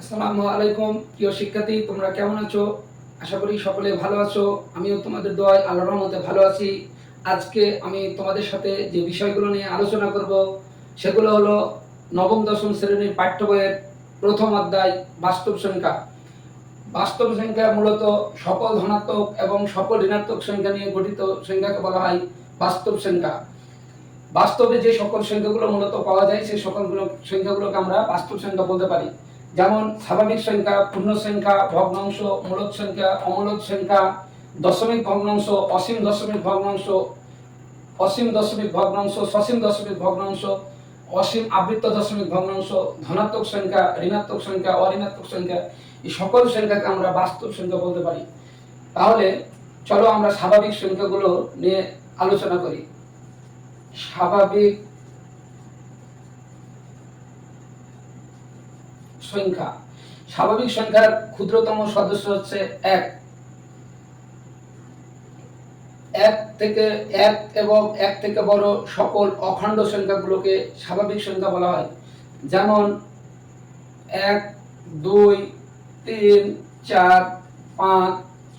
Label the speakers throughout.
Speaker 1: আসসালামু আলাইকুম, প্রিয় শিক্ষার্থী, তোমরা কেমন আছো? আশা করি সকলে ভালো আছো। আমিও তোমাদের দোয়ায় আল্লাহর রহমতে ভালো আছি। আজকে আমি তোমাদের সাথে যে বিষয়গুলো নিয়ে আলোচনা করব, সেগুলো হলো নবম, দশম শ্রেণির পাঠ্য বইয়ের প্রথম অধ্যায়, বাস্তব সংখ্যা। বাস্তব সংখ্যা মূলত সকল ধনাত্মক এবং সকল ঋণাত্মক সংখ্যা নিয়ে গঠিত সংখ্যাকে বলা হয় বাস্তব সংখ্যা। বাস্তবে যে সকল সংখ্যাগুলো মূলত পাওয়া যায়, সেই সকলগুলো সংখ্যাগুলোকে আমরা বাস্তব সংখ্যা বলতে পারি। যেমন স্বাভাবিক সংখ্যা, পূর্ণ সংখ্যা, ভগ্নাংশ, মূলক সংখ্যা, অমূলক সংখ্যা, দশমিক ভগ্নাংশ, অসীম দশমিক ভগ্নাংশ, অসীম দশমিক ভগ্নাংশ, সসীম দশমিক ভগ্নাংশ, অসীম আবৃত্ত দশমিক ভগ্নাংশ, ধনাত্মক সংখ্যা, ঋণাত্মক সংখ্যা, অঋণাত্মক সংখ্যা, এই সকল সংখ্যাকে আমরা বাস্তব সংখ্যা বলতে পারি। তাহলে চলো আমরা স্বাভাবিক সংখ্যাগুলো নিয়ে আলোচনা করি। স্বাভাবিক সংখ্যা। স্বাভাবিক সংখ্যার ক্ষুদ্রতম সদস্য হচ্ছে এক। এক থেকে এক এবং এক থেকে বড় সকল অখণ্ড সংখ্যাগুলোকে স্বাভাবিক সংখ্যা বলা হয়। যেমন এক, দুই, তিন, চার, পাঁচ,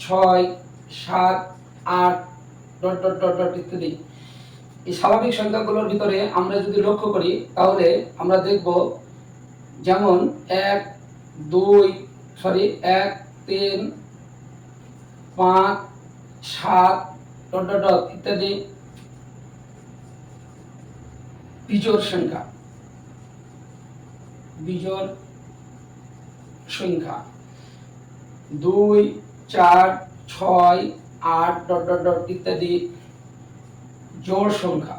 Speaker 1: ছয়, সাত, আট, ডট ডট ডট ডট ইত্যাদি। এই স্বাভাবিক সংখ্যাগুলোর ভিতরে আমরা যদি লক্ষ্য করি, তাহলে আমরা দেখব যেমন এক, দুই সরি এক, তিন, পাঁচ, সাত ডট ডট, ইত্যাদি বিজোড় সংখ্যা। বিজোড় সংখ্যা। দুই, চার, ছয়, আট, ডট ডট ডট, ইত্যাদি জোড় সংখ্যা।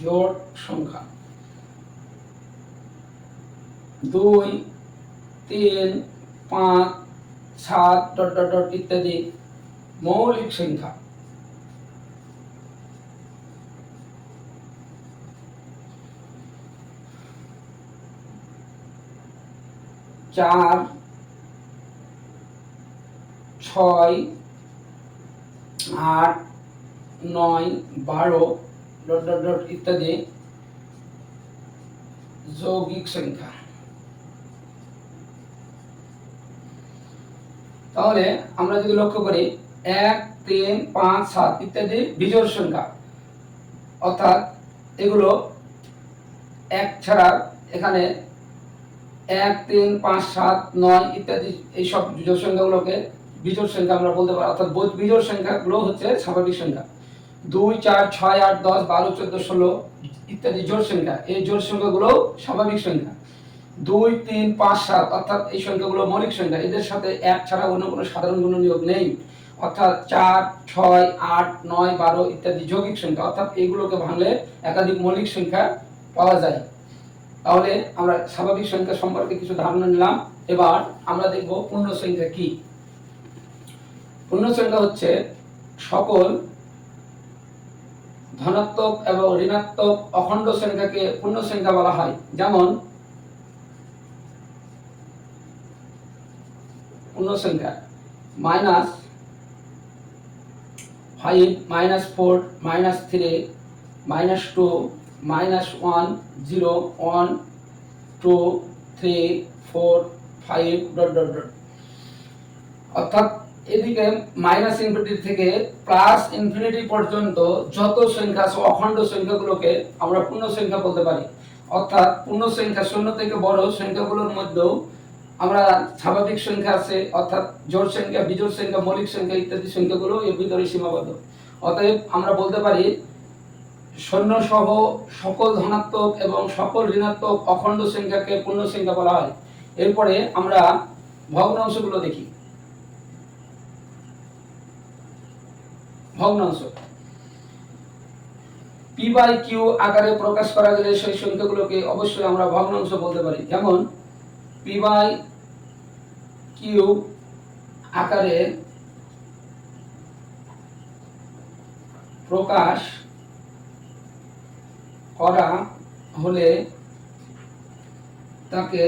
Speaker 1: জোড় সংখ্যা। দুই, তিন, পাঁচ, সাত, ডট ডট ডট ইত্যাদি মৌলিক সংখ্যা। চার, ছয়, আট, নয়, বারো, ডট ডট ডট ইত্যাদি যৌগিক সংখ্যা। তাহলে আমরা যদি লক্ষ্য করি, এক, তিন, পাঁচ, সাত ইত্যাদি বিজোড় সংখ্যা। অর্থাৎ এগুলো এক ছাড়া এখানে এক, তিন, পাঁচ, সাত, নয় ইত্যাদি এইসব বিজোড় সংখ্যাগুলোকে বিজোড় সংখ্যা আমরা বলতে পারি। অর্থাৎ বৈ- বিজোড় সংখ্যাগুলো হচ্ছে স্বাভাবিক সংখ্যা। দুই, চার, ছয়, আট, দশ, বারো, চোদ্দ, ষোলো ইত্যাদি জোর সংখ্যা। এই জোড় সংখ্যাগুলো স্বাভাবিক সংখ্যা। দুই, তিন, পাঁচ, সাত, অর্থাৎ এই সংখ্যাগুলো মৌলিক সংখ্যা, এদের সাথে এক ছাড়া অন্য কোনো সাধারণ গুণনীয়ক নেই। অর্থাৎ চার, ছয়, আট, নয়, বারো ইত্যাদি যৌগিক সংখ্যা, অর্থাৎ এগুলোকে ভাঙলে একাধিক মৌলিক সংখ্যা পাওয়া যায়। তাহলে আমরা স্বাভাবিক সংখ্যা সম্পর্কে কিছু ধারণা নিলাম। এবার আমরা দেখব পূর্ণ সংখ্যা কি। পূর্ণ সংখ্যা হচ্ছে সকল ধনাত্মক এবং ঋণাত্মক অখণ্ড সংখ্যাকে পূর্ণ সংখ্যা বলা হয়। যেমন পূর্ণ সংখ্যা। Minus five minus four minus three minus two minus one zero one two three four five dot dot dot অর্থাৎ এদিকে মাইনাস ইনফিনিটি থেকে প্লাস ইনফিনিটি পর্যন্ত যত সংখ্যা অখণ্ড সংখ্যাগুলোকে আমরা পূর্ণ সংখ্যা বলতে পারি। অর্থাৎ পূর্ণ সংখ্যা শূন্য থেকে বড় সংখ্যাগুলোর মধ্যেও আমরা স্বাভাবিক সংখ্যা আছে, অর্থাৎ জোর সংখ্যা বিজোর সংখ্যা, মৌলিক সংখ্যা ইত্যাদি সংখ্যাগুলো এর ভিতরে সীমাবদ্ধ। অতএব আমরা বলতে পারি শূন্য সহ সকল ধনাত্মক এবং সকল ঋণাত্মক অখণ্ড সংখ্যাকে পূর্ণ সংখ্যা বলা হয়। এরপরে আমরা ভগ্নাংশগুলো দেখি। ভগ্নাংশ পি বাই কিউ আকারে প্রকাশ করা গেলে সেই সংখ্যাগুলোকে অবশ্যই আমরা ভগ্নাংশ বলতে পারি। যেমন পি বাই কিউ আকারে প্রকাশ করা হলে তাকে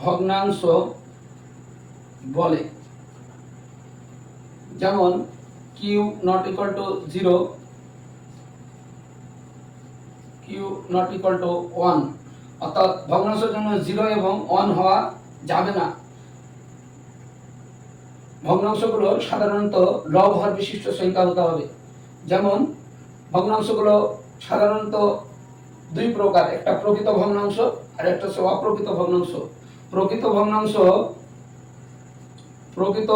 Speaker 1: ভগ্নাংশ বলে। যেমন, Q not equal to zero, Q not equal to one. অর্থাৎ ভগ্নাংশের জন্য জিরো এবং অন হওয়া যাবে না। ভগ্নাংশগুলো সাধারণত লব হর বিশিষ্ট সংখ্যা হতে হবে। যেমন, ভগ্নাংশগুলো সাধারণত দুই প্রকার, একটা প্রকৃত ভগ্নাংশ আর একটা হচ্ছে অপ্রকৃত ভগ্নাংশ। প্রকৃত ভগ্নাংশ প্রকৃত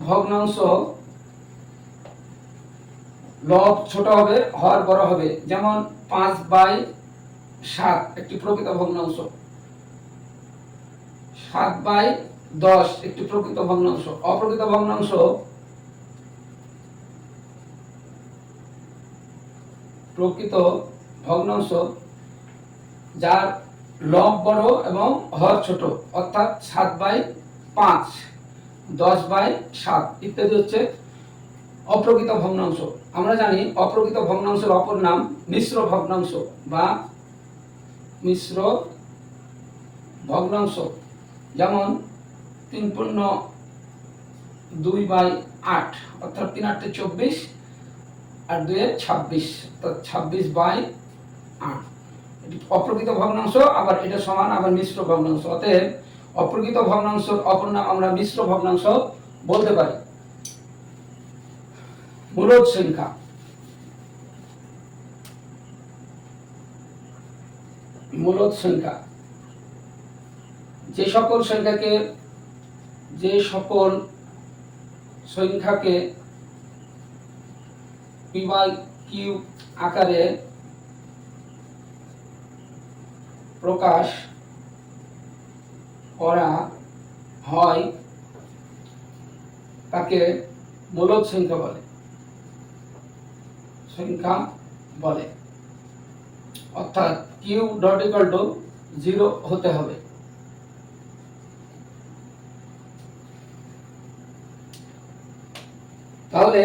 Speaker 1: ভগ্নাংশ লব ছোট হবে, হর বড় হবে। যেমন, পাঁচ বাই সাত, একটি প্রকৃত ভগ্নাংশ। সাত বাই দশ, একটি প্রকৃত ভগ্নাংশ। অপ্রকৃত ভগ্নাংশ প্রকৃত ভগ্নাংশ যার লব বড় এবং হর ছোট, অর্থাৎ সাত বাই পাঁচ, দশ বাই সাত ইত্যাদি হচ্ছে অপ্রকৃত ভগ্নাংশ। আমরা জানি অপ্রকৃত ভগ্নাংশের অপর নাম মিশ্র ভগ্নাংশ বা মিশ্র ভগ্নাংশ। যেমন তিন পূর্ণ দুই বাই আট, অর্থাৎ তিন আটে চব্বিশ আর দুয়ে ছাব্বিশ, অর্থাৎ ছাব্বিশ বাই আট। এটি অপ্রকৃত ভগ্নাংশ, আবার এটা সমান, আবার মিশ্র ভগ্নাংশ। অতএব অপ্রকৃত ভগ্নাংশ অপর নাম আমরা মিশ্র ভগ্নাংশ বলতে পারি। মূলদ সংখ্যা। মূলদ সংখ্যা। যে সকল সংখ্যাকে, যে সকল সংখ্যাকে পি বাই কিউ আকারে প্রকাশ করা হয়, তাকে মূলদ সংখ্যা বলে। সংখ্যা বলে। অর্থাৎ Q dot equal to zero হতে হবে। তাহলে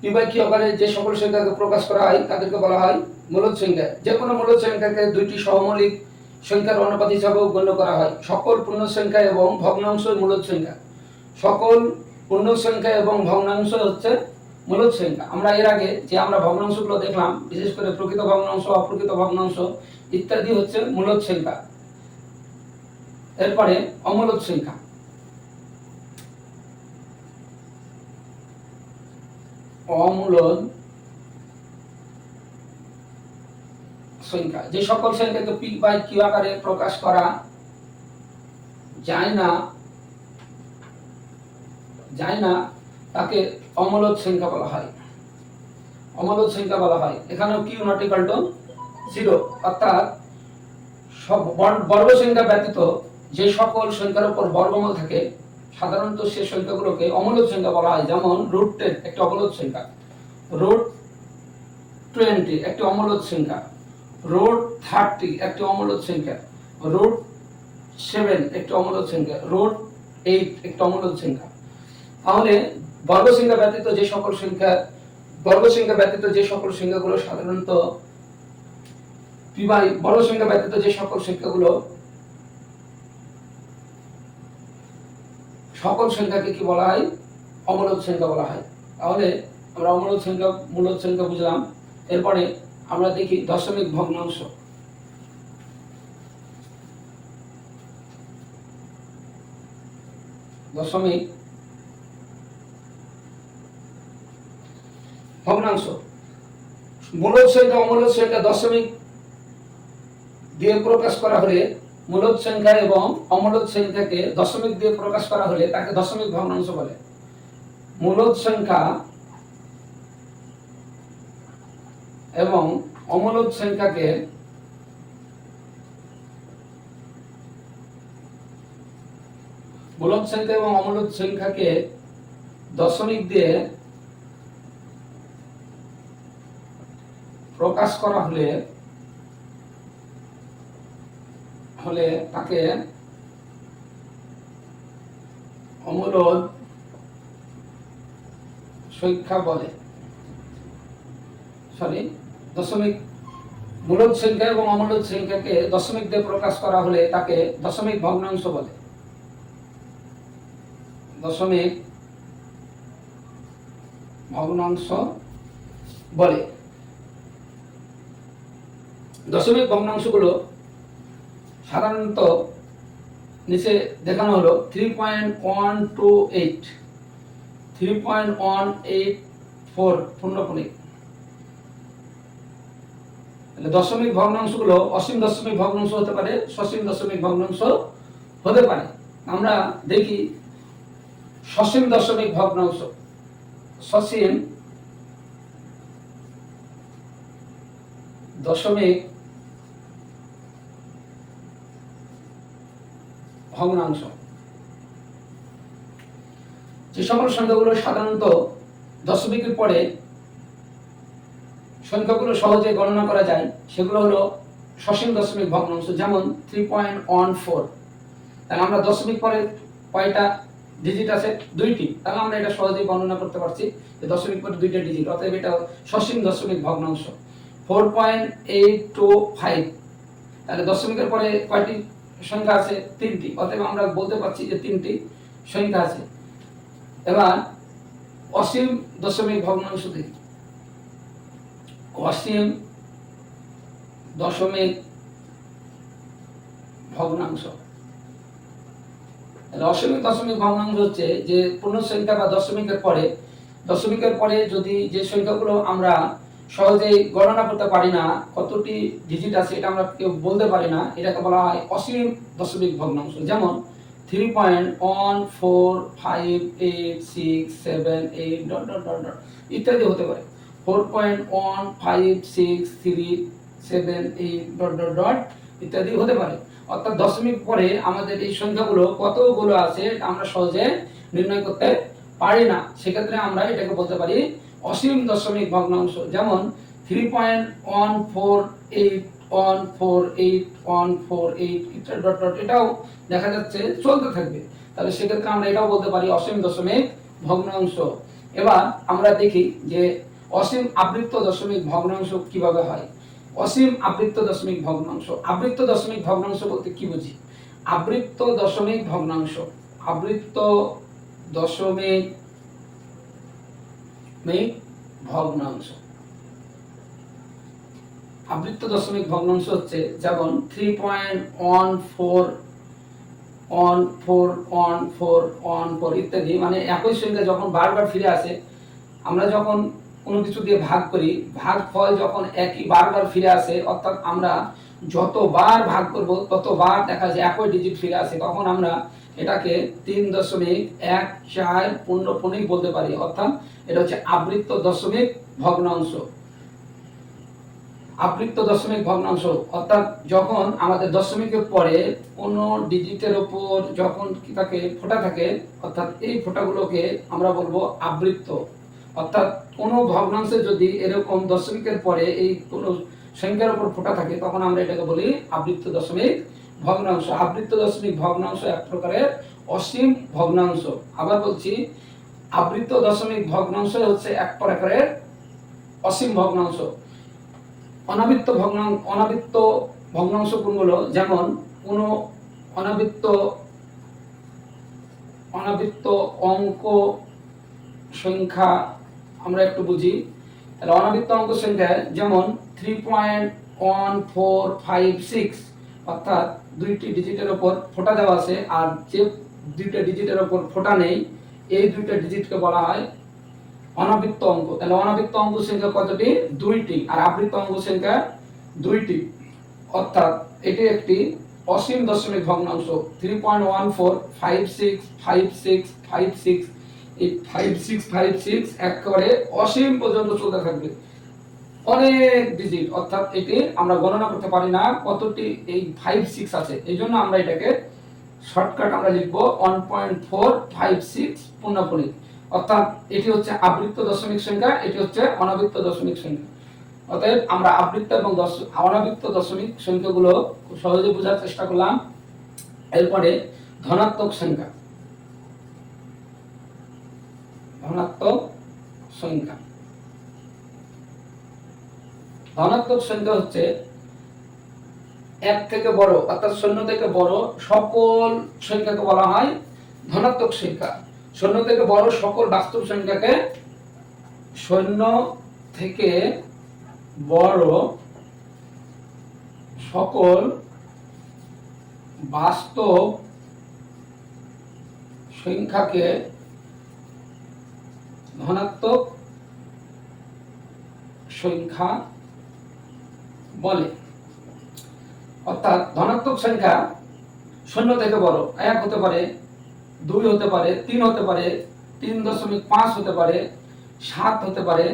Speaker 1: পি আকারে যে সকল সংখ্যাকে প্রকাশ করা হয়, তাদেরকে বলা হয় মূলদ সংখ্যা। যে কোনো মূলদ সংখ্যাকে দুইটি সহমৌলিক সংখ্যার অনুপাত হিসাবেও গণ্য করা হয়। সকল পূর্ণ সংখ্যা এবং ভগ্নাংশ মূলদ সংখ্যা। সকল পূর্ণ সংখ্যা এবং ভগ্নাংশ হচ্ছে মূলদ সংখ্যা আমরা এর আগে যে আমরা ভগ্নাংশগুলো দেখলাম, বিশেষ করে প্রকৃত ভগ্নাংশ, অপ্রকৃত ভগ্নাংশ, ইত্যাদি হচ্ছে মূলদ সংখ্যা এরপরে অমূলদ সংখ্যা অমূলদ সংখ্যা যে সকল সংখ্যাকে পিক বাই কিউ আকারে প্রকাশ করা যায় না যায় না তাকে অমূলদ সংখ্যা বলা হয়। অমূলদ সংখ্যা বলা হয়। এখানেও Q not equal to zero অর্থাৎ সব বর্গ- সংখ্যা ব্যতীত যে সকল সংখ্যার উপর বর্গমূল থাকে, সাধারণত সে সংখ্যাগুলোকে অমূলদ সংখ্যা বলা হয়, যেমন রুট টেন একটি অমূলদ সংখ্যা। রুট টোয়েন্টি একটি অমূলদ সংখ্যা। রুট থার্টি একটি অমূলদ সংখ্যা। রুট সেভেন একটি অমূলদ সংখ্যা। রুট এইট একটি অমূলদ সংখ্যা। তাহলে বর্গ সংখ্যা ব্যতীত যে সকল সংখ্যা বর্গ সংখ্যা ব্যতীত যে সকল সংখ্যাগুলো সাধারণত বিবাহী বর্গ সংখ্যা ব্যতীত যে সকল সংখ্যাগুলো সকল সংখ্যাকে কি বলা হয়? অমূলদ সংখ্যা বলা হয়। তাহলে আমরা অমূলদ সংখ্যা মূলদ সংখ্যা বুঝলাম। এরপরে আমরা দেখি দশমিক ভগ্নাংশ। দশমিক ভগ্নাংশ। মূলদ সংখ্যা অমূলদ সংখ্যা দশমিক দিয়ে প্রকাশ করা হলে মূলদ সংখ্যা এবং অমূলদ সংখ্যাকে দশমিক দিয়ে প্রকাশ করা হলে তাকে দশমিক ভগ্নাংশ বলে। মূলদ সংখ্যা এবং অমূলদ সংখ্যাকে মূলদ সংখ্যা এবং অমূলদ সংখ্যাকে দশমিক দিয়ে প্রকাশ করা হলে হলে তাকে অমূলদ সংখ্যা বলে। সরি দশমিক মূলদ সংখ্যা এবং অমূলদ সংখ্যাকে দশমিক দিয়ে প্রকাশ করা হলে তাকে দশমিক ভগ্নাংশ বলে। দশমিক ভগ্নাংশ বলে। দশমিক ভগ্নাংশগুলো সাধারণত নিচে দেখানো হলো three point one two eight three point one eight four পূর্ণপণিক দশমিক ভগ্নাংশগুলো অসীম দশমিক ভগ্নাংশ হতে পারে, সসীম দশমিক ভগ্নাংশ হতে পারে। আমরা দেখি সসীম দশমিক ভগ্নাংশ, সসীম দশমিক ভগ্নাংশ। যে সকল সংখ্যাগুলো সাধারণত দশমিকের পরে সংখ্যাগুলো সহজে গণনা করা যায়, সেগুলো হলো সসীম দশমিক ভগ্নাংশ, যেমন থ্রি পয়েন্ট ওয়ান ফোর তাহলে আমরা দশমিক পরে কয়টা ডিজিট আছে? দুইটি। তাহলে আমরা এটা সহজেই গণনা করতে পারছি যে দশমিক পরে দুইটা ডিজিট অতএব এটা সসীম দশমিক ভগ্নাংশ। Four point eight two five তাহলে দশমিকের পরে কয়টি সংখ্যা আছে তিনটি। অতএব আমরা বলতে পারছি যে তিনটি সংখ্যা আছে। এবার অসীম দশমিক ভগ্নাংশ দেখি। অসীম দশমিক ভগ্নাংশ। অসীমিক দশমিক ভগ্নাংশ হচ্ছে যে পূর্ণ সংখ্যা বা দশমিকের পরে দশমিকের পরে যদি যে সংখ্যাগুলো আমরা সহজেই গণনা করতে পারি না, কতটি ডিজিট আছে এটা আমরা কেউ বলতে পারি না, এটাকে বলা হয় অসীম দশমিক ভগ্নাংশ। যেমন three point one four five eight six seven eight dot dot dot dot ইত্যাদি হতে পারে। Four point one five six three seven eight dot dot dot ইত্যাদি হতে পারে। অর্থাৎ দশমিক পরে আমাদের এই সংখ্যাগুলো কতগুলো আছে আমরা সহজে নির্ণয় করতে পারি না। সেক্ষেত্রে আমরা এটাকে বলতে পারি অসীম দশমিক ভগ্নাংশ, যেমন three point one four eight one four eight one four eight dot dot, এটাও দেখা যাচ্ছে চলতে থাকবে। তাহলে সেক্ষেত্রে আমরা এটাও বলতে পারি অসীম দশমিক ভগ্নাংশ। এবার আমরা দেখি যে অসীম আবৃত্ত দশমিক ভগ্নাংশ কীভাবে হয়। অসীম আবৃত্ত দশমিক ভগ্নাংশ। আবৃত্ত দশমিক ভগ্নাংশ বলতে কি বুঝি? আবৃত্ত দশমিক ভগ্নাংশ। আবৃত্ত দশমিক মিক ভগ্নাংশ। আবৃত্ত দশমিক ভগ্নাংশ হচ্ছে যেমন three point one four one four one four one four ইত্যাদি মানে একই সংখ্যা যখন বারবার ফিরে আসে, আমরা যখন কোনো কিছু দিয়ে ভাগ করি ভাগ ফল যখন একই বারবার ফিরে আসে, অর্থাৎ আমরা যতবার ভাগ করব, ততবার দেখা যায় একই ডিজিট ফিরে আসে, তখন আমরা এটাকে তিন দশমিক এক চার পূর্ণপণিক বলতে পারি, অর্থাৎ এটা হচ্ছে আবৃত্ত দশমিক ভগ্নাংশ। আবৃত্ত দশমিক ভগ্নাংশ, অর্থাৎ যখন আমাদের দশমিকের পরে কোনো ডিজিটের ওপর যখন কি থাকে, ফোঁটা থাকে, অর্থাৎ এই ফোঁটাগুলোকে আমরা বলব আবৃত্ত। অর্থাৎ কোনো ভগ্নাংশে যদি এরকম দশমিকের পরে এই কোনো সংখ্যার উপর ফোঁটা থাকে, তখন আমরা এটাকে বলি আবৃত্ত দশমিক ভগ্নাংশ আবৃত্ত দশমিক ভগ্নাংশ এক প্রকারের অসীম ভগ্নাংশ। আবার বলছি আবৃত্ত দশমিক ভগ্নাংশ হচ্ছে এক প্রকারের অসীম ভগ্নাংশ। অনাবৃত্ত ভগ্নাং, অনাবৃত্ত ভগ্নাংশ কোনগুলো? যেমন, কোনো অনাবৃত্ত অনাবৃত্ত অঙ্ক সংখ্যা আমরা একটু বুঝি। তাহলে অনাবৃত্ত অঙ্ক সংখ্যা, যেমন three point one four five six অর্থাৎ দুইটি ডিজিটের ওপর ফোঁটা দেওয়া আছে, আর যে দুইটা ডিজিটের ওপর ফোঁটা নেই, এই দুইটা ডিজিটকে বলা হয় অনাবৃত্ত অঙ্ক। তাহলে অনাবৃত্ত অঙ্ক সংখ্যা কতটি? দুইটি। আর আবৃত্ত অঙ্ক সংখ্যা দুইটি। অর্থাৎ এটি একটি অসীম দশমিক ভগ্নাংশ। Three point one four five six five six five six এই ফাইভ সিক্স ফাইভ সিক্স একেবারে অসীম পর্যন্ত চলতে থাকবে। অনেক ডিজিট অর্থাৎ এটি আমরা গণনা করতে পারি না কতটি এই ফাইভ সিক্স আছে। এই জন্য আমরা এটাকে শর্টকাট আমরা লিখব one point four five six পূর্ণপণিক অর্থাৎ এটি হচ্ছে আবৃত্ত দশমিক সংখ্যা, এটি হচ্ছে অনাবৃত্ত দশমিক সংখ্যা। অতএব আমরা আবৃত্ত এবং অনাবৃত্ত দশমিক সংখ্যাগুলো খুব সহজে বোঝার চেষ্টা করলাম। এরপরে ধনাত্মক সংখ্যা। ধনাত্মক সংখ্যা। ধনাত্মক সংখ্যা হচ্ছে এক থেকে বড়, অর্থাৎ শূন্য থেকে বড় সকল সংখ্যাকে বলা হয় ধনাত্মক সংখ্যা। শূন্য থেকে বড় সকল বাস্তব সংখ্যাকে শূন্য থেকে বড় সকল বাস্তব সংখ্যাকে ধনাত্মক সংখ্যা বলে। অর্থাৎ ধনাত্মক সংখ্যা শূন্য থেকে বড়। এক হতে পারে, দুই হতে পারে, তিন হতে পারে, তিন দশমিক পাঁচ হতে পারে, সাত হতে পারে।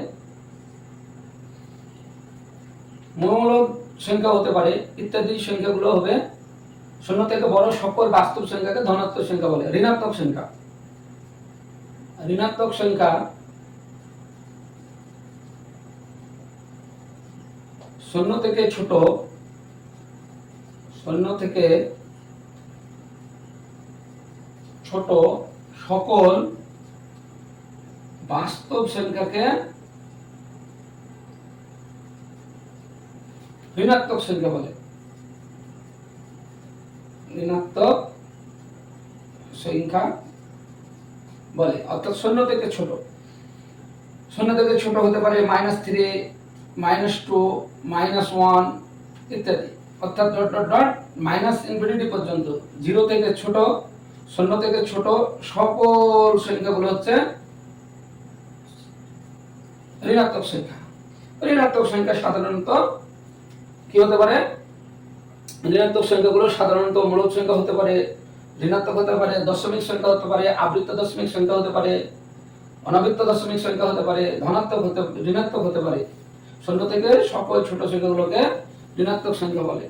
Speaker 1: মৌলক সংখ্যা হতে পারে, ইত্যাদি সংখ্যাগুলো হবে শূন্য থেকে বড় সকল বাস্তব সংখ্যাকে ধনাত্মক সংখ্যা বলে, ঋণাত্মক সংখ্যা। ঋণাত্মক সংখ্যা শূন্য থেকে ছোট শূন্য থেকে ছোট সকল বাস্তব সংখ্যাকে ঋণাত্মক সংখ্যা বলে। ঋণাত্মক সংখ্যা বলে। অর্থাৎ শূন্য থেকে ছোট। শূন্য থেকে ছোট হতে পারে minus three minus two minus one ইত্যাদি। অর্থাৎ dot dot dot minus infinity পর্যন্ত। জিরো থেকে ছোট, শূন্য থেকে ছোট, সকল সংখ্যাগুলো হচ্ছে ঋণাত্মক সংখ্যা। ঋণাত্মক সংখ্যা সাধারণত কি হতে পারে? ঋণাত্মক সংখ্যাগুলো সাধারণত মূলক সংখ্যা হতে পারে, ঋণাত্মক হতে পারে, দশমিক সংখ্যা হতে পারে, আবৃত্ত দশমিক সংখ্যা হতে পারে, অনাবৃত্ত দশমিক সংখ্যা হতে পারে, ধনাত্মক হতে, ঋণাত্মক হতে পারে। শূন্য থেকে সকল ছোট সংখ্যাগুলোকে ঋণাত্মক সংখ্যা বলে।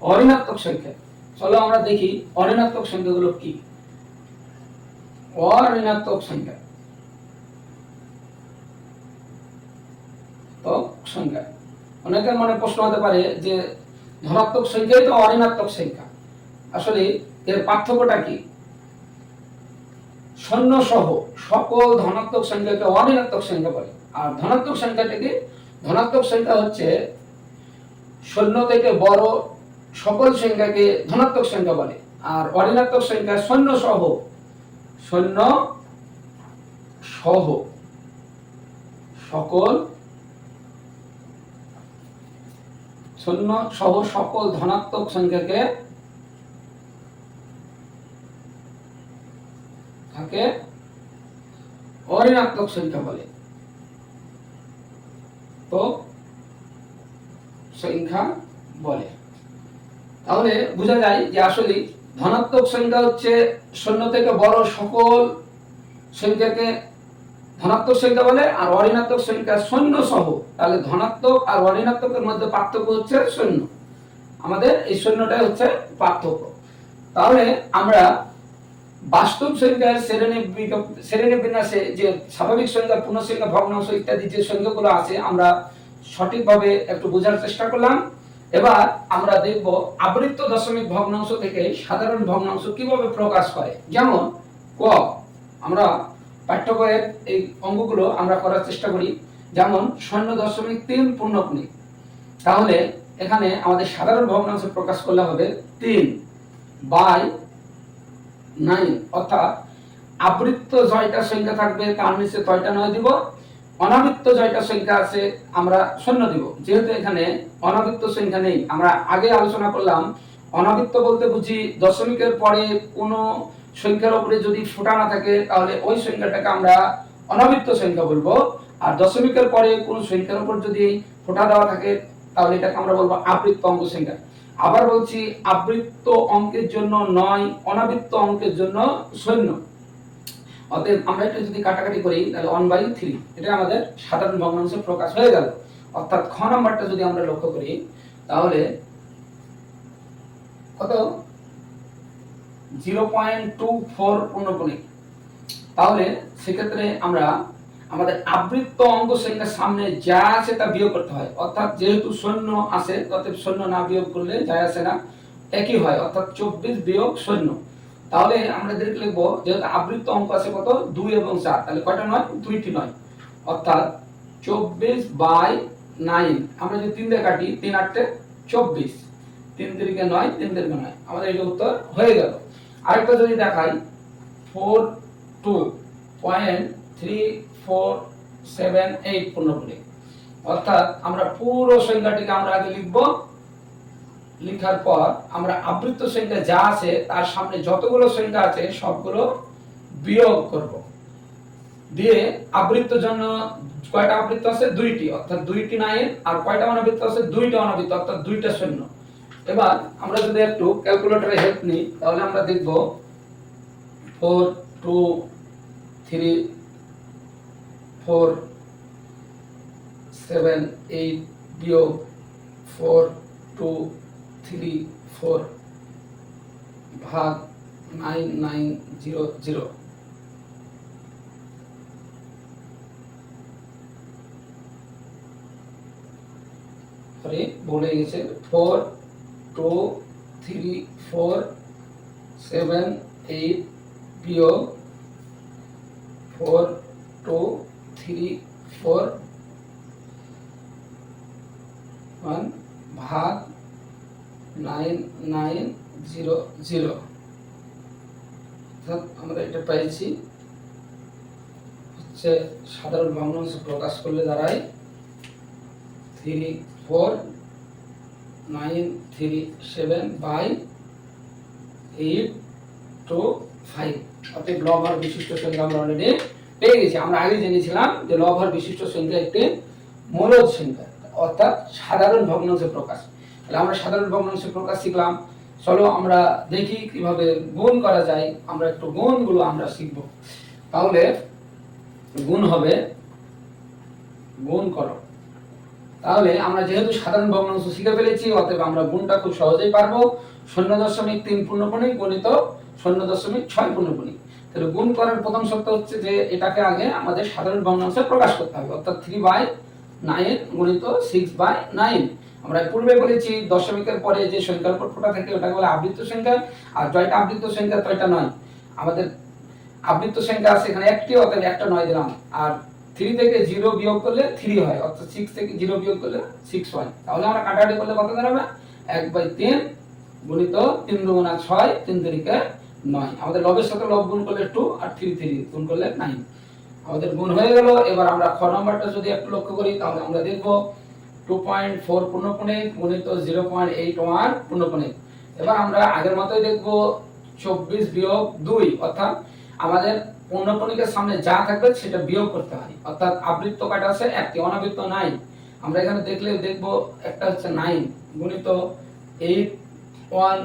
Speaker 1: অঋণাত্মক সংখ্যা। চলো আমরা দেখি অঋণাত্মক সংখ্যাগুলো কি? অঋণাত্মক সংখ্যা। সংখ্যা। অনেকের মনে প্রশ্ন হতে পারে যে ধনাত্মক সংখ্যাই তো অঋণাত্মক সংখ্যা। আসলে এর পার্থক্যটা কি? সহ সকল ধনাত্মক সংখ্যাকে অঋণাত্মক সংখ্যা বলে। আর ধনাত্মক সংখ্যাটাকে ধনাত্মক সংখ্যা হচ্ছে শূন্য থেকে বড় সকল সংখ্যাকে ধনাত্মক সংখ্যা বলে। আর অঋণাত্মক সংখ্যা শূন্য সহ শূন্য সহ সকল, শূন্য সহ সকল ধনাত্মক সংখ্যাকে থাকে অঋণাত্মক সংখ্যা বলে। তো সংখ্যা বলে। তাহলে বোঝা যায় যে আসলে ধনাত্মক সংখ্যা হচ্ছে শূন্য থেকে বড় সকল সংখ্যাকে ধনাত্মক সংখ্যা বলে, আর অঋণাত্মক সংখ্যা শূন্য সহ। তাহলে ধনাত্মক আর অঋণাত্মকের মধ্যে পার্থক্য হচ্ছে শূন্য। আমাদের এই শূন্যটাই হচ্ছে পার্থক্য। তাহলে আমরা বাস্তব সংখ্যার শ্রেণি বিন্যাসে যে স্বাভাবিক সংখ্যা, পূর্ণসংখ্যা, ভগ্নাংশ ইত্যাদি যে সংখ্যাগুলো আছে, আমরা সঠিকভাবে একটু বোঝার চেষ্টা করলাম। এবার আমরা দেখব আবৃত্ত দশমিক ভগ্নাংশ থেকে সাধারণ ভগ্নাংশ কীভাবে প্রকাশ করে যেমন, ক, আমরা পাঠ্য বইয়ের এই অঙ্গগুলো আমরা করার চেষ্টা করি। যেমন শূন্য দশমিক তিন পূর্ণপুণিক তাহলে এখানে আমাদের সাধারণ ভগ্নাংশ প্রকাশ করলে হবে তিন বাই নাইন অর্থাৎ আবৃত্ত জয়টা সংখ্যা থাকবে, তার নিচে তয়টা নয় দিব। অনাবৃত্ত জয়টা সংখ্যা আছে, আমরা শূন্য দিব। যেহেতু এখানে অনাবৃত্ত সংখ্যা নেই, আমরা আগে আলোচনা করলাম, অনাবৃত্ত বলতে বুঝি দশমিকের পরে কোনো সংখ্যার উপরে যদি ফোঁটা না থাকে, তাহলে ওই সংখ্যাটাকে আমরা অনাবৃত্ত সংখ্যা বলব। আর দশমিকের পরে কোনো সংখ্যার উপর যদি ফোঁটা দেওয়া থাকে, তাহলে এটাকে আমরা বলব আবৃত্ত অঙ্ক সংখ্যা। আবার বলছি, আবৃত্ত অঙ্কের জন্য নয়, অনাবৃত্ত অঙ্কের জন্য শূন্য। অতএব আমরা এটা যদি কাটাকাটি করি, তাহলে ওয়ান বাই থ্রি এটা আমাদের সাধারণ ভগ্নাংশ প্রকাশ হয়ে গেল। অর্থাৎ খ নাম্বারটা যদি আমরা লক্ষ্য করি, তাহলে কত? জিরো পয়েন্ট টু ফোর পূর্ণপণিক তাহলে সেক্ষেত্রে আমরা আমাদের আবৃত্ত অঙ্ক সংখ্যার সামনে যা আছে তা বিয়োগ করতে হয়। অর্থাৎ যেহেতু শূন্য আছে, অতএব শূন্য না বিয়োগ করলে যায় আসে না। একই হয়, অর্থাৎ চব্বিশ বিয়োগ শূন্য তাহলে আমরা লিখব, যেহেতু আবৃত্ত অঙ্ক আছে কত? দুই এবং চার। তাহলে কয়টা নয়? দুইটি নয়। অর্থাৎ চব্বিশ বাই নাইন। আমরা যদি তিন দিয়ে কাটি, তিন আটটে চব্বিশ। তিন তিরিকে নয়, তিন তিরিকে নয়। আমাদের এটা উত্তর হয়ে গেল। আরেকটা যদি দেখাই, four two point three four seven eight পূর্ণপুরি অর্থাৎ আমরা পুরো সংখ্যাটিকে আমরা আগে লিখব। লেখার পর আমরা আবৃত্ত সংখ্যা যা আছে, তার সামনে যতগুলো সংখ্যা আছে, সবগুলো বিয়োগ করব। দিয়ে আবৃত্ত জন্য কয়টা আবৃত্ত আছে? দুইটি। অর্থাৎ দুইটি নাইন আর কয়টা অনাবৃত্ত আছে? দুইটা অনাবৃত্ত, অর্থাৎ দুইটা শূন্য। এবার আমরা যদি একটু ক্যালকুলেটরে হেল্প নিই, তাহলে আমরা দেখব four two three four seven eight বিয়োগ ফোর টু থ্রি ফোর ভাগ nine nine zero zero. Sorry বলে গেছে। Four two three four seven eight বিয়োগ four two three four one ভাগ নাইন নাইন জিরো জিরো অর্থাৎ আমরা এটা পাইছি হচ্ছে সাধারণ ভগ্নাংশ প্রকাশ করলে দাঁড়ায় three four nine three seven by eight two five অর্থাৎ লভার বিশিষ্ট সংখ্যা আমরা অলরেডি পেয়ে গেছি। আমরা আগে জেনেছিলাম যে লভার বিশিষ্ট সংখ্যা একটি মূলদ সংখ্যা, অর্থাৎ সাধারণ ভগ্নাংশে প্রকাশ। তাহলে আমরা সাধারণ ভগ্নাংশে প্রকাশ শিখলাম। চলো আমরা দেখি কীভাবে গুণ করা যায়। আমরা একটু গুণগুলো আমরা শিখব। তাহলে গুণ হবে, গুণ করো। তাহলে আমরা যেহেতু সাধারণ ভগ্নাংশ শিখে ফেলেছি, অতএব আমরা গুণটা খুব সহজেই পারব। শূন্য দশমিক তিন পূর্ণপণিক গণিত শূন্য দশমিক ছয় পূর্ণপণিক তাহলে গুণ করার প্রথম শর্ত হচ্ছে যে এটাকে আগে আমাদের সাধারণ ভগ্নাংশে প্রকাশ করতে হবে। অর্থাৎ থ্রি বাই নাইন গুণিত সিক্স বাই নাইন আমরা পূর্বে বলেছি দশমিকের পরে যে সংখ্যার পর ফোটা থাকে ওটাকে বলে আবৃত্ত সংখ্যা। আর জয়টা আবৃত্ত সংখ্যা, তয়টা নয়। আমাদের আবৃত্ত সংখ্যা আছে এখানে একটি অর্থাৎ একটা নয় দিলাম। আর থ্রি থেকে জিরো বিয়োগ করলে থ্রি হয়, অর্থাৎ সিক্স থেকে জিরো বিয়োগ করলে সিক্স হয়। তাহলে আমরা কাটাকাটি করলে কত দাঁড়াবে? এক বাই তিন গুণিত তিন দুগুণা ছয়, তিন তিরিকে নয়। আমাদের লবের সাথে লব গুণ করলে টু আর থ্রি থ্রি গুণ করলে নাইন আমাদের গুণ হয়ে গেল, এবার আমরা খ নম্বরটা যদি একটু লক্ষ্য করি, তাহলে আমরা দেখব টু পয়েন্ট ফোর পূর্ণপণিক গুণিত জিরো পয়েন্ট এইট ওয়ান পূর্ণপণিক এবার আমরা আগের মতোই দেখব চব্বিশ বিয়োগ দুই, অর্থাৎ আমাদের পূর্ণপণিকের সামনে যা থাকবে সেটা বিয়োগ করতে হয়। অর্থাৎ আবৃত্ত কাটা আছে একটি, অনাবৃত্ত নাই। আমরা এখানে দেখলে দেখব একটা হচ্ছে নাইন গুণিত এইট ওয়ান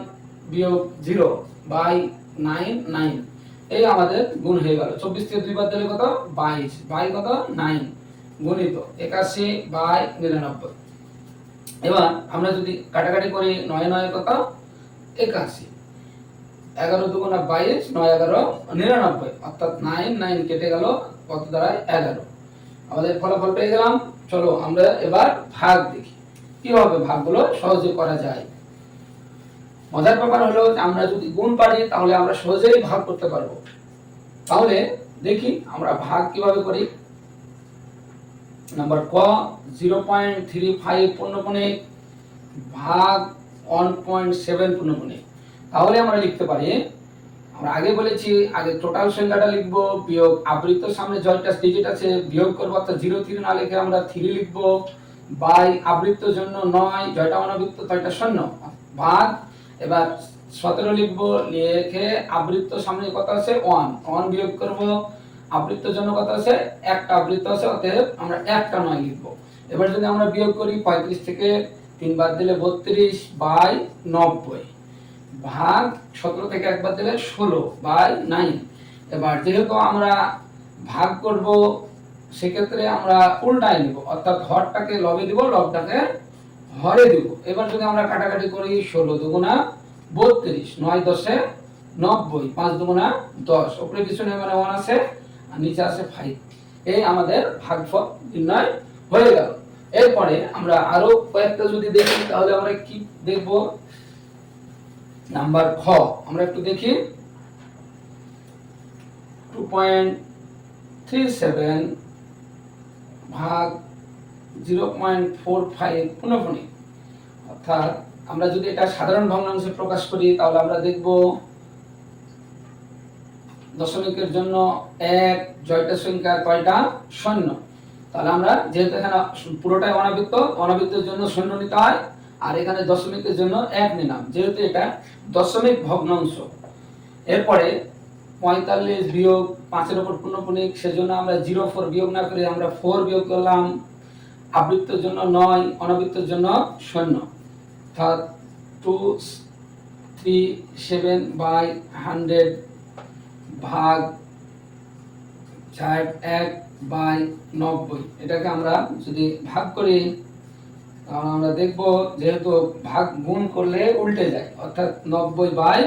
Speaker 1: বিয়োগ জিরো বাই নাইন নাইন। এই আমাদের গুণ হয়ে গেল। চব্বিশ থেকে দুই বাদ দিলে কত? বাইশ। বাই কত? নাইন। গুণিত একাশি বাই নিরানব্বই। এবার আমরা যদি কাটাকাটি করি, নয় নয় কত? একাশি। এগারো দুগুণা বাইশ, নয়, এগারো নিরানব্বই। অর্থাৎ নাইন নাইন কেটে গেল কত দাঁড়ায় এগারো। আমাদের ফলাফল পেয়ে গেলাম। চলো আমরা এবার ভাগ দেখি। কীভাবে ভাগগুলো সহজে করা যায়? মজার ব্যাপার হলো আমরা যদি গুণ পারি, তাহলে আমরা সহজেই ভাগ করতে পারব। তাহলে দেখি আমরা ভাগ কীভাবে করি। নাম্বার ক, জিরো পয়েন্ট থ্রি ফাইভ পূর্ণপণিক ভাগ ওয়ান পয়েন্ট সেভেন পূর্ণপণিক তাহলে আমরা লিখতে পারি, আমরা আগে বলেছি, আগে টোটাল সংখ্যাটা লিখব, বিয়োগ আবৃত্ত সামনে জয়টা ডিজিট আছে, বিয়োগ করব অর্থাৎ জিরো থ্রি না লিখে আমরা থ্রি লিখব, বাই আবৃত্তর জন্য নয়, জয়টা অনাবৃত্ত তয়টা শূন্য, ভাগ এবার সতেরো লিখব, লিখে আবৃত্ত সামনে কত আছে ওয়ান ওয়ান বিয়োগ করব আবৃত্তর জন্য কত আছে একটা, আবৃত্ত আছে, অতএব আমরা একটা নয় লিখব। এবার যদি আমরা বিয়োগ করি, পঁয়ত্রিশ থেকে তিন বাদ দিলে বত্রিশ বাই নব্বই। ভাগ সতেরো থেকে একবার দিলে ষোলো বাই নাইন এবার যেহেতু আমরা ভাগ করব, সেক্ষেত্রে আমরা উল্টায় নিব, অর্থাৎ হরটাকে লবে দিব, লবটাকে হরে দিব। এবার যদি আমরা কাটাকাটি করি ষোলো দুগুণা বত্রিশ, নয় দশে নব্বই, পাঁচ দুগুণা দশ। উপরে কিছু নেই মানে ওয়ান আছে, আর নিচে আছে ফাইভ এই আমাদের ভাগফল নির্ণয় হয়ে গেল। এরপরে আমরা আরও কয়েকটা যদি দেখি, তাহলে আমরা কি দেখব? নাম্বার খ, আমরা একটু দেখি। টু পয়েন্ট থ্রি সেভেন ভাগ জিরো পয়েন্ট ফোর ফাইভ পুনঃপুনি অর্থাৎ আমরা যদি এটা সাধারণ ভগ্নাংশে প্রকাশ করি, তাহলে আমরা দেখব দশমিকের জন্য এক, জয়টা সংখ্যা কয়টা? শূন্য। তাহলে আমরা যেহেতু এখানে পুরোটাই অনাবৃত্ত, অনাবৃত্তের জন্য শূন্য নিতে হয়, আর এখানে দশমিকের জন্য এক নিলাম, যেহেতু এটা দশমিক ভগ্নাংশ। এরপরে পঁয়তাল্লিশ বিয়োগ পাঁচের ওপর পূর্ণপণিক সেজন্য আমরা জিরো ফোর বিয়োগ না করে আমরা ফোর বিয়োগ করলাম। আবৃত্তের জন্য নয়, অনাবৃত্তের জন্য শূন্য। অর্থাৎ two three seven by hundred ভাগ চার, এক বাই নব্বই। এটাকে আমরা যদি ভাগ করি, তাহলে আমরা দেখব যেহেতু ভাগ গুণ করলে উল্টে যায়, অর্থাৎ নব্বই বাই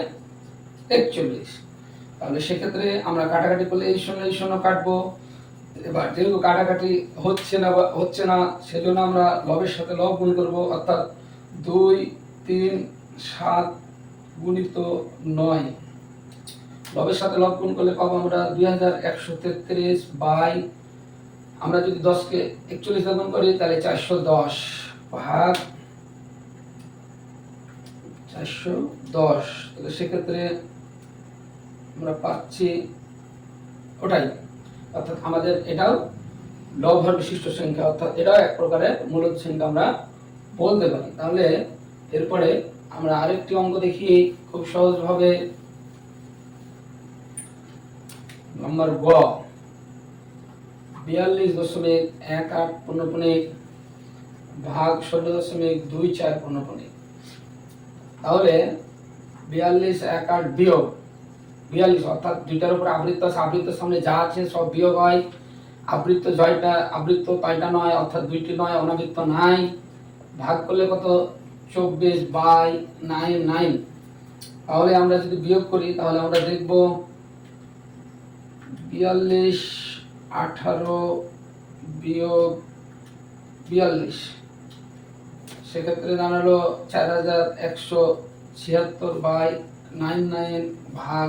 Speaker 1: একচল্লিশ। তাহলে সেক্ষেত্রে আমরা কাটাকাটি করলে এই শূন্য এই শূন্য কাটবো। এবার যেহেতু কাটাকাটি হচ্ছে না বা হচ্ছে না, সেজন্য আমরা লবের সাথে লব গুণ করব, অর্থাৎ দুই, তিন, সাত গুণিত নয়। লবের সাথে লব গুণ করলে পাবো আমরা দুই হাজার একশো তেত্রিশ বাই, আমরা যদি দশকে একচল্লিশ গুণ করি, তাহলে চারশো দশ ভাগ চারশো দশ। তাহলে সেক্ষেত্রে আমরা পাচ্ছি ওটাই। অর্থাৎ আমাদের এটাও লভর বিশিষ্ট সংখ্যা, অর্থাৎ এটাও এক প্রকারের মূলত সংখ্যা আমরা বলতে পারি। তাহলে এরপরে আমরা আরেকটি অঙ্ক দেখি, খুব সহজভাবে। নম্বর গ, বিয়াল্লিশ দশমিক এক আট পূর্ণপণিক ভাগ ষোলো দশমিক দুই চার পূর্ণপণিক। তাহলে বিয়াল্লিশ এক আট বিয়োগ বিয়াল্লিশ, অর্থাৎ দুইটার উপর আবৃত্ত আছে আবৃত্তের সামনে যা আছে সব বিয়োগ হয়। আবৃত্ত জয়টা, আবৃত্ত তাইটা নয়, অর্থাৎ দুইটি নয়, অনাবৃত্ত নাই। ভাগ করলে কত? চব্বিশ বাই নাইন নাইন। তাহলে আমরা যদি বিয়োগ করি, তাহলে আমরা দেখব বিয়াল্লিশ, আঠারো বিয়োগ বিয়াল্লিশ। সেক্ষেত্রে দাঁড়াল চার হাজার একশো ছিয়াত্তর বাই নাইন নাইন ভাগ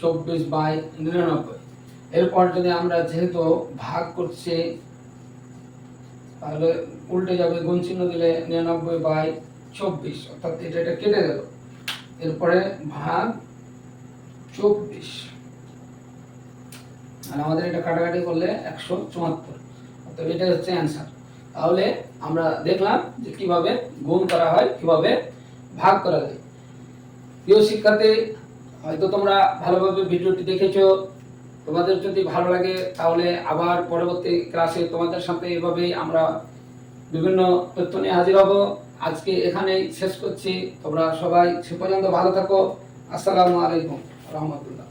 Speaker 1: চব্বিশ বাই নিরানব্বই। এরপর যদি আমরা যেহেতু ভাগ করছি, তাহলে উল্টে যাবে, গুণ চিহ্ন দিলে নিরানব্বই বাই চব্বিশ, অর্থাৎ এটা এটা কেটে গেল। এরপরে ভাগ চব্বিশ। আর আমাদের এটা কাটাকাটি করলে একশো চুয়াত্তর, অর্থাৎ এটা হচ্ছে অ্যান্সার তাহলে আমরা দেখলাম যে কীভাবে গুণ করা হয়, কীভাবে ভাগ করা যায়। প্রিয় শিক্ষার্থী হয়তো তোমরা ভালোভাবে ভিডিওটি দেখেছ। তোমাদের যদি ভালো লাগে, তাহলে আবার পরবর্তী ক্লাসে তোমাদের সাথে এভাবেই আমরা বিভিন্ন তথ্য নিয়ে হাজির হব। আজকে এখানেই শেষ করছি। তোমরা সবাই সে পর্যন্ত ভালো থাকো। আসসালামু আলাইকুম রহমতুল্লাহ।